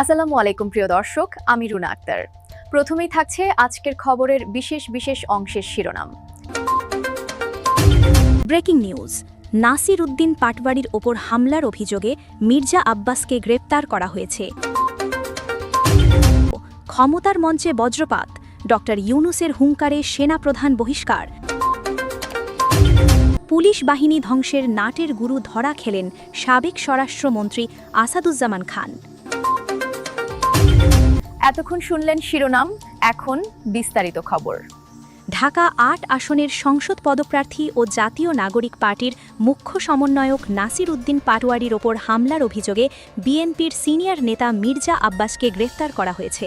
আসসালামু আলাইকুম, প্রিয় দর্শক। আমি রুনা আক্তার। প্রথমেই থাকছে আজকের খবরের বিশেষ বিশেষ অংশের শিরোনাম। Breaking news. নাসির উদ্দিন পাটবাড়ির ওপর হামলার অভিযোগে মির্জা আব্বাসকে গ্রেপ্তার করা হয়েছে। ক্ষমতার মঞ্চে বজ্রপাত। ডক্টর ইউনুসের হুঙ্কারে সেনাপ্রধান বহিষ্কার। পুলিশ বাহিনী ধ্বংসের নাটের গুরু ধরা খেলেন সাবেক স্বরাষ্ট্রমন্ত্রী আসাদুজ্জামান খান। এতক্ষণ শুনলেন শিরোনাম, এখন বিস্তারিত খবর। ঢাকা আট আসনের সংসদ পদপ্রার্থী ও জাতীয় নাগরিক পার্টির মুখ্য সমন্বয়ক নাসির উদ্দিন পাটোয়ারির ওপর হামলার অভিযোগে বিএনপির সিনিয়র নেতা মির্জা আব্বাসকে গ্রেফতার করা হয়েছে।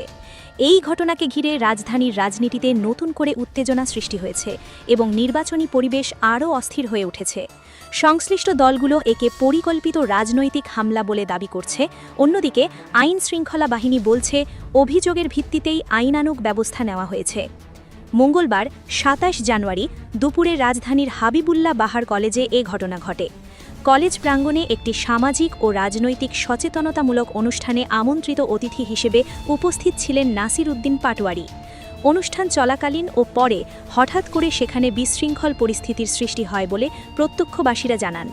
এই ঘটনাকে ঘিরে রাজধানীর রাজনীতিতে নতুন করে উত্তেজনা সৃষ্টি হয়েছে এবং নির্বাচনী পরিবেশ আরও অস্থির হয়ে উঠেছে। সংশ্লিষ্ট দলগুলো একে পরিকল্পিত রাজনৈতিক হামলা বলে দাবি করছে। অন্যদিকে, আইন শৃঙ্খলা বাহিনী বলছে, অভিযোগের ভিত্তিতেই আইনানুগ ব্যবস্থা নেওয়া হয়েছে। মঙ্গলবার সাতাশ জানুয়ারি দুপুরে রাজধানীর হাবিবুল্লাহ বাহার কলেজে এ ঘটনা ঘটে। কলেজ প্রাঙ্গণে একটি সামাজিক ও রাজনৈতিক সচেতনতামূলক অনুষ্ঠানে আমন্ত্রিত অতিথি হিসেবে উপস্থিত ছিলেন নাসির উদ্দিন পাটোয়ারি। অনুষ্ঠান চলাকালীন ও পরে হঠাৎ করে সেখানে বিশৃঙ্খল পরিস্থিতির সৃষ্টি হয় বলে প্রত্যক্ষবাসীরা জানান।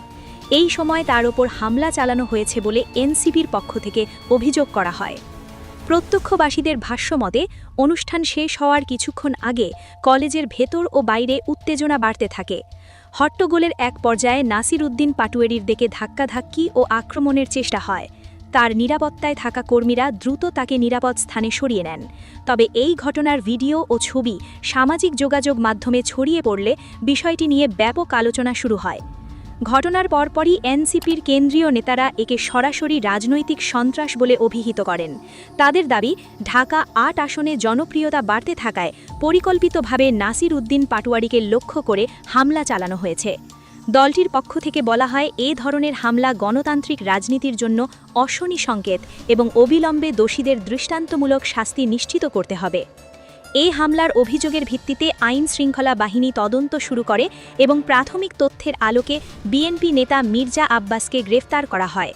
এই সময় তার ওপর হামলা চালানো হয়েছে বলে এনসিবির পক্ষ থেকে অভিযোগ করা হয়। প্রত্যক্ষবাসীদের ভাষ্যমতে অনুষ্ঠান শেষ হওয়ার কিছুক্ষণ আগে কলেজের ভেতর ও বাইরে উত্তেজনা বাড়তে থাকে। হট্টগোলের এক পর্যায়ে নাসির উদ্দিন পাটুয়েরির দিকে ধাক্কাধাক্কি ও আক্রমণের চেষ্টা হয়। তার নিরাপত্তায় থাকা কর্মীরা দ্রুত তাকে নিরাপদ স্থানে সরিয়ে নেন। তবে এই ঘটনার ভিডিও ও ছবি সামাজিক যোগাযোগ মাধ্যমে ছড়িয়ে পড়লে বিষয়টি নিয়ে ব্যাপক আলোচনা শুরু হয়। ঘটনার পরপরই এনসিপির কেন্দ্রীয় নেতারা একে সরাসরি রাজনৈতিক সন্ত্রাস বলে অভিহিত করেন। তাদের দাবি, ঢাকা আট আসনে জনপ্রিয়তা বাড়তে থাকায় পরিকল্পিতভাবে নাসির উদ্দিন পাটোয়ারিকে লক্ষ্য করে হামলা চালানো হয়েছে। দলটির পক্ষ থেকে বলা হয়, এ ধরনের হামলা গণতান্ত্রিক রাজনীতির জন্য অশনি সংকেত এবং অবিলম্বে দোষীদের দৃষ্টান্তমূলক শাস্তি নিশ্চিত করতে হবে। এই হামলার অভিযোগের ভিত্তিতে আইন শৃঙ্খলা বাহিনী তদন্ত শুরু করে এবং প্রাথমিক তথ্যের আলোকে বিএনপি নেতা মির্জা আব্বাসকে গ্রেফতার করা হয়।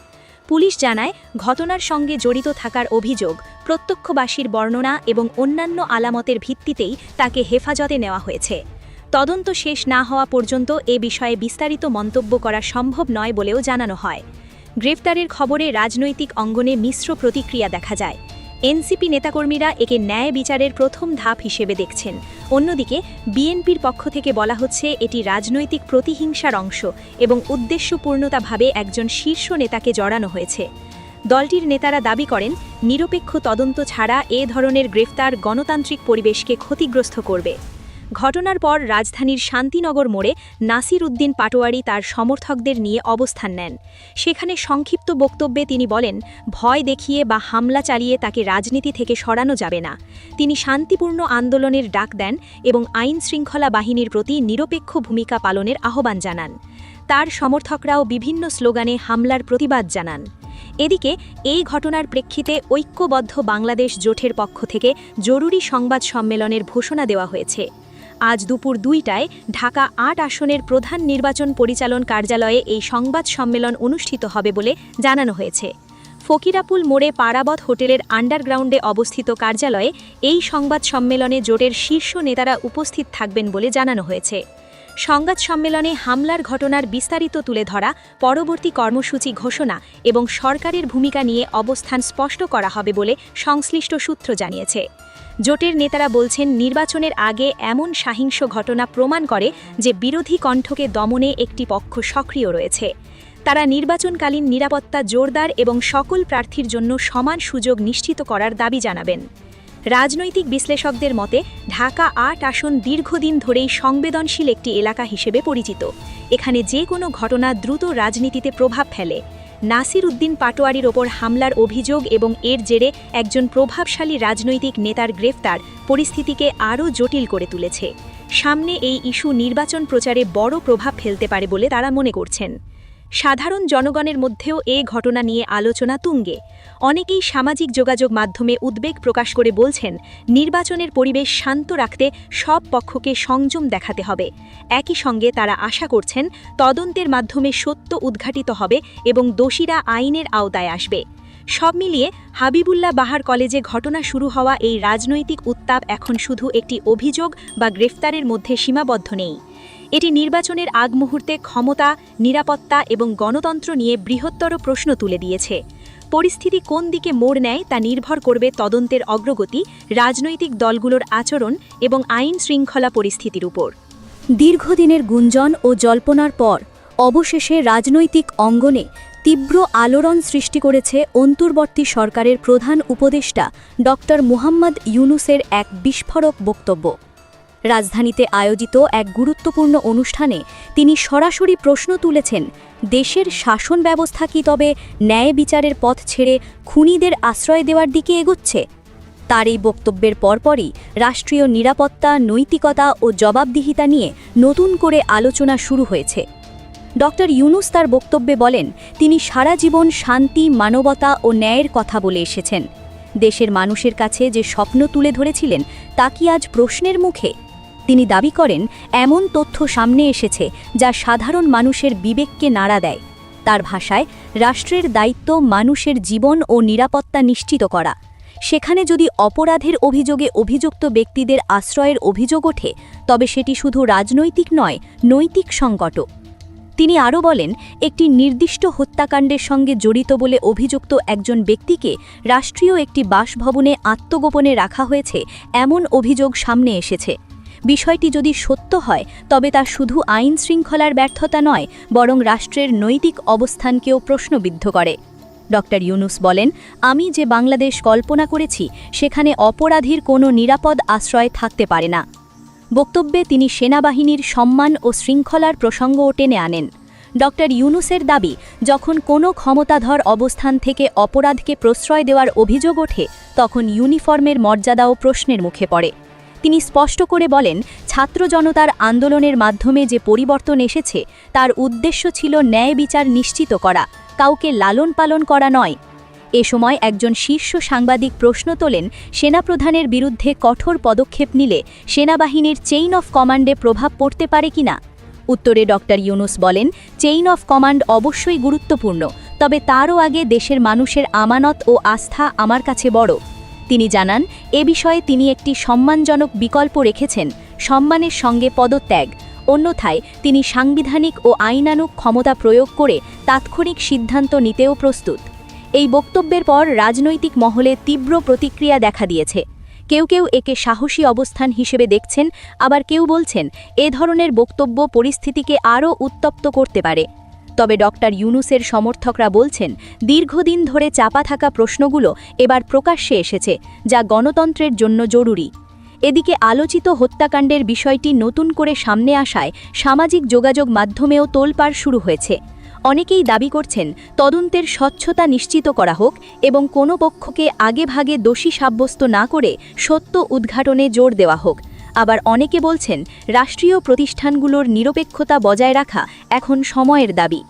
পুলিশ জানায়, ঘটনার সঙ্গে জড়িত থাকার অভিযোগ, প্রত্যক্ষবাসীর বর্ণনা এবং অন্যান্য আলামতের ভিত্তিতেই তাকে হেফাজতে নেওয়া হয়েছে। তদন্ত শেষ না হওয়া পর্যন্ত এ বিষয়ে বিস্তারিত মন্তব্য করা সম্ভব নয় বলেও জানানো হয়। গ্রেফতারের খবরে রাজনৈতিক অঙ্গনে মিশ্র প্রতিক্রিয়া দেখা যায়। এনসিপি নেতাকর্মীরা একে ন্যায় বিচারের প্রথম ধাপ হিসেবে দেখছেন। অন্যদিকে, বিএনপির পক্ষ থেকে বলা হচ্ছে, এটি রাজনৈতিক প্রতিহিংসার অংশ এবং উদ্দেশ্যপূর্ণতাভাবে একজন শীর্ষ নেতাকে জড়ানো হয়েছে। দলটির নেতারা দাবি করেন, নিরপেক্ষ তদন্ত ছাড়া এ ধরনের গ্রেফতার গণতান্ত্রিক পরিবেশকে ক্ষতিগ্রস্ত করবে। ঘটনার পর রাজধানীর শান্তিনগর মোড়ে নাসির উদ্দিন পাটোয়ারি তার সমর্থকদের নিয়ে অবস্থান নেন। সেখানে সংক্ষিপ্ত বক্তব্যে তিনি বলেন, ভয় দেখিয়ে বা হামলা চালিয়ে তাকে রাজনীতি থেকে সরানো যাবে না। তিনি শান্তিপূর্ণ আন্দোলনের ডাক দেন এবং আইন শৃঙ্খলা বাহিনীর প্রতি নিরপেক্ষ ভূমিকা পালনের আহ্বান জানান। তার সমর্থকরাও বিভিন্ন স্লোগানে হামলার প্রতিবাদ জানান। এদিকে, এই ঘটনার প্রেক্ষিতে ঐক্যবদ্ধ বাংলাদেশ জোটের পক্ষ থেকে জরুরি সংবাদ সম্মেলনের ঘোষণা দেওয়া হয়েছে। আজ দুপুর দুইটায় ঢাকা আট আসনের প্রধান নির্বাচন পরিচালন কার্যালয়ে এই সংবাদ সম্মেলন অনুষ্ঠিত হবে বলে জানানো হয়েছে। ফকিরাপুল মোড়ে পারাবত হোটেলের আন্ডারগ্রাউন্ডে অবস্থিত কার্যালয়ে এই সংবাদ সম্মেলনে জোটের শীর্ষ নেতারা উপস্থিত থাকবেন বলে জানানো হয়েছে। সংবাদ সম্মেলনে হামলার ঘটনার বিস্তারিত তুলে ধরা, পরবর্তী কর্মসূচি ঘোষণা এবং সরকারের ভূমিকা নিয়ে অবস্থান স্পষ্ট করা হবে বলে সংশ্লিষ্ট সূত্র জানিয়েছে। জোটের নেতারা বলছেন, নির্বাচনের আগে এমন সাহিংস ঘটনা প্রমাণ করে যে বিরোধী কণ্ঠকে দমনে একটি পক্ষ সক্রিয় রয়েছে। তারা নির্বাচনকালীন নিরাপত্তা জোরদার এবং সকল প্রার্থীর জন্য সমান সুযোগ নিশ্চিত করার দাবি জানাবেন। রাজনৈতিক বিশ্লেষকদের মতে, ঢাকা আট আসন দীর্ঘদিন ধরেই সংবেদনশীল একটি এলাকা হিসেবে পরিচিত। এখানে যে কোনো ঘটনা দ্রুত রাজনীতিতে প্রভাব ফেলে। নাসির উদ্দিন পাটোয়ারির ওপর হামলার অভিযোগ এবং এর জেরে একজন প্রভাবশালী রাজনৈতিক নেতার গ্রেফতার পরিস্থিতিকে আরও জটিল করে তুলেছে। সামনে এই ইস্যু নির্বাচন প্রচারে বড় প্রভাব ফেলতে পারে বলে তারা মনে করছেন। সাধারণ জনগণের মধ্যেও এ ঘটনা নিয়ে আলোচনা তুঙ্গে। অনেকেই সামাজিক যোগাযোগ মাধ্যমে উদ্বেগ প্রকাশ করে বলছেন, নির্বাচনের পরিবেশ শান্ত রাখতে সব পক্ষকে সংযম দেখাতে হবে। একই সঙ্গে তারা আশা করছেন, তদন্তের মাধ্যমে সত্য উদ্ঘাটিত হবে এবং দোষীরা আইনের আওতায় আসবে। সব মিলিয়ে হাবিবুল্লাহ বাহার কলেজে ঘটনা শুরু হওয়া এই রাজনৈতিক উত্তাপ এখন শুধু একটি অভিযোগ বা গ্রেফতারের মধ্যে সীমাবদ্ধ নেই। এটি নির্বাচনের আগ মুহূর্তে ক্ষমতা, নিরাপত্তা এবং গণতন্ত্র নিয়ে বৃহত্তর প্রশ্ন তুলে দিয়েছে। পরিস্থিতি কোন দিকে মোড় নেয় তা নির্ভর করবে তদন্তের অগ্রগতি, রাজনৈতিক দলগুলোর আচরণ এবং আইন শৃঙ্খলা পরিস্থিতির উপর। দীর্ঘদিনের গুঞ্জন ও জল্পনার পর, অবশেষে রাজনৈতিক অঙ্গনে তীব্র আলোড়ন সৃষ্টি করেছে অন্তর্বর্তী সরকারের প্রধান উপদেষ্টা ডক্টর মুহাম্মদ ইউনুসের এক বিস্ফোরক বক্তব্য। রাজধানীতে আয়োজিত এক গুরুত্বপূর্ণ অনুষ্ঠানে তিনি সরাসরি প্রশ্ন তুলেছেন, দেশের শাসন ব্যবস্থা কি তবে ন্যায় বিচারের পথ ছেড়ে খুনিদের আশ্রয় দেওয়ার দিকে এগোচ্ছে? তার এই বক্তব্যের পরপরই রাষ্ট্রীয় নিরাপত্তা, নৈতিকতা ও জবাবদিহিতা নিয়ে নতুন করে আলোচনা শুরু হয়েছে। ডক্টর ইউনুস তার বক্তব্যে বলেন, তিনি সারা জীবন শান্তি, মানবতা ও ন্যায়ের কথা বলে এসেছেন। দেশের মানুষের কাছে যে স্বপ্ন তুলে ধরেছিলেন, তা কি আজ প্রশ্নের মুখে? তিনি দাবি করেন, এমন তথ্য সামনে এসেছে যা সাধারণ মানুষের বিবেককে নাড়া দেয়। তার ভাষায়, রাষ্ট্রের দায়িত্ব মানুষের জীবন ও নিরাপত্তা নিশ্চিত করা। সেখানে যদি অপরাধের অভিযোগে অভিযুক্ত ব্যক্তিদের আশ্রয়ের অভিযোগ ওঠে, তবে সেটি শুধু রাজনৈতিক নয়, নৈতিক সংকটও। তিনি আরও বলেন, একটি নির্দিষ্ট হত্যাকাণ্ডের সঙ্গে জড়িত বলে অভিযুক্ত একজন ব্যক্তিকে রাষ্ট্রীয় একটি বাসভবনে আত্মগোপনে রাখা হয়েছে, এমন অভিযোগ সামনে এসেছে। বিষয়টি যদি সত্য হয়, তবে তা শুধু আইন শৃঙ্খলার ব্যর্থতা নয়, বরং রাষ্ট্রের নৈতিক অবস্থানকেও প্রশ্নবিদ্ধ করে। ডক্টর ইউনুস বলেন, আমি যে বাংলাদেশ কল্পনা করেছি, সেখানে অপরাধীর কোনো নিরাপদ আশ্রয় থাকতে পারে না। বক্তব্যে তিনি সেনাবাহিনীর সম্মান ও শৃঙ্খলার প্রসঙ্গও টেনে আনেন। ডক্টর ইউনুসের দাবি, যখন কোনো ক্ষমতাধর অবস্থান থেকে অপরাধকে প্রশ্রয় দেওয়ার অভিযোগ ওঠে, তখন ইউনিফর্মের মর্যাদাও প্রশ্নের মুখে পড়ে। তিনি স্পষ্ট করে বলেন, ছাত্র জনতার আন্দোলনের মাধ্যমে যে পরিবর্তন এসেছে, তার উদ্দেশ্য ছিল ন্যায় বিচার নিশ্চিত করা, কাউকে লালন পালন করা নয়। এ সময় একজন শীর্ষ সাংবাদিক প্রশ্ন তোলেন, সেনাপ্রধানের বিরুদ্ধে কঠোর পদক্ষেপ নিলে সেনাবাহিনীর চেইন অফ কমান্ডে প্রভাব পড়তে পারে কিনা? উত্তরে ডক্টর ইউনুস বলেন, চেইন অফ কমান্ড অবশ্যই গুরুত্বপূর্ণ, তবে তারও আগে দেশের মানুষের আমানত ও আস্থা আমার কাছে বড়। তিনি জানান, এ বিষয়ে তিনি একটি সম্মানজনক বিকল্প রেখেছেন, সম্মানের সঙ্গে পদত্যাগ। অন্যথায় তিনি সাংবিধানিক ও আইনানুক ক্ষমতা প্রয়োগ করে তাৎক্ষণিক সিদ্ধান্ত নিতেও প্রস্তুত। এই বক্তব্যের পর রাজনৈতিক মহলে তীব্র প্রতিক্রিয়া দেখা দিয়েছে। কেউ কেউ একে সাহসী অবস্থান হিসেবে দেখছেন, আবার কেউ বলছেন, এ ধরনের বক্তব্য পরিস্থিতিকে আরও উত্তপ্ত করতে পারে। তবে ডক্টর ইউনুসের সমর্থকরা বলছেন, দীর্ঘদিন ধরে চাপা থাকা প্রশ্নগুলো এবার প্রকাশ্যে এসেছে, যা গণতন্ত্রের জন্য জরুরি। এদিকে আলোচিত হত্যাকাণ্ডের বিষয়টি নতুন করে সামনে আসায় সামাজিক যোগাযোগ মাধ্যমেও তোলপাড় শুরু হয়েছে। অনেকেই দাবি করছেন, তদন্তের স্বচ্ছতা নিশ্চিত করা হোক এবং কোনো পক্ষকে আগেভাগে দোষী সাব্যস্ত না করে সত্য উদ্ঘাটনে জোর দেওয়া হোক। আবার অনেকে বলছেন, রাষ্ট্রীয় প্রতিষ্ঠানগুলোর নিরপেক্ষতা বজায় রাখা এখন সময়ের দাবি।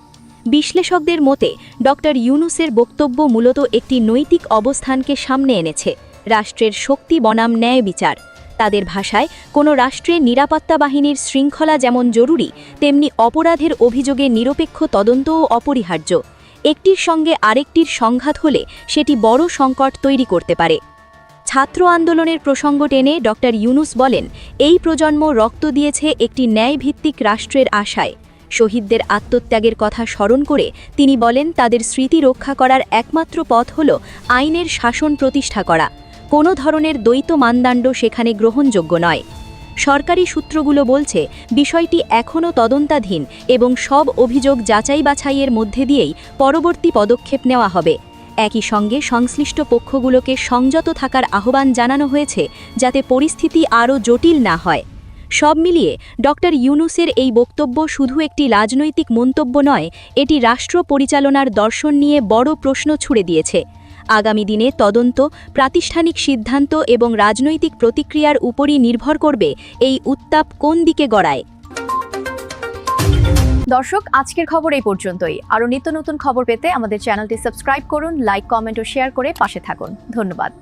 বিশ্লেষকদের মতে, ডক্টর ইউনুসের বক্তব্য মূলত একটি নৈতিক অবস্থানকে সামনে এনেছে, রাষ্ট্রের শক্তি বনাম ন্যায় বিচার। তাদের ভাষায়, কোনো রাষ্ট্রের নিরাপত্তা বাহিনীর শৃঙ্খলা যেমন জরুরি, তেমনি অপরাধের অভিযোগে নিরপেক্ষ তদন্তও অপরিহার্য। একটির সঙ্গে আরেকটির সংঘাত হলে সেটি বড় সংকট তৈরি করতে পারে। ছাত্র আন্দোলনের প্রসঙ্গ টেনে ডক্টর ইউনুস বলেন, এই প্রজন্ম রক্ত দিয়েছে একটি ন্যায়ভিত্তিক রাষ্ট্রের আশায়। শহীদদের আত্মত্যাগের কথা স্মরণ করে তিনি বলেন, তাদের স্মৃতি রক্ষা করার একমাত্র পথ হল আইনের শাসন প্রতিষ্ঠা করা। কোনো ধরনের দ্বৈত মানদণ্ড সেখানে গ্রহণযোগ্য নয়। সরকারি সূত্রগুলো বলছে, বিষয়টি এখনও তদন্তাধীন এবং সব অভিযোগ যাচাই বাছাইয়ের মধ্যে দিয়েই পরবর্তী পদক্ষেপ নেওয়া হবে। একই সঙ্গে সংশ্লিষ্ট পক্ষগুলোকে সংযত থাকার আহ্বান জানানো হয়েছে যাতে পরিস্থিতি আরও জটিল না হয়। সব মিলিয়ে ডক্টর ইউনুসের এই বক্তব্য শুধু একটি রাজনৈতিক মন্তব্য নয়, এটি রাষ্ট্র পরিচালনার দর্শন নিয়ে বড় প্রশ্ন ছুড়ে দিয়েছে। আগামী দিনে তদন্ত, প্রাতিষ্ঠানিক সিদ্ধান্ত এবং রাজনৈতিক প্রতিক্রিয়ার উপরই নির্ভর করবে এই উত্তাপ কোন দিকে গড়ায়। দর্শক, আজকের খবর এই পর্যন্তই। আরও নিত্য নতুন খবর পেতে আমাদের চ্যানেলটি সাবস্ক্রাইব করুন, লাইক, কমেন্ট ও শেয়ার করে পাশে থাকুন। ধন্যবাদ।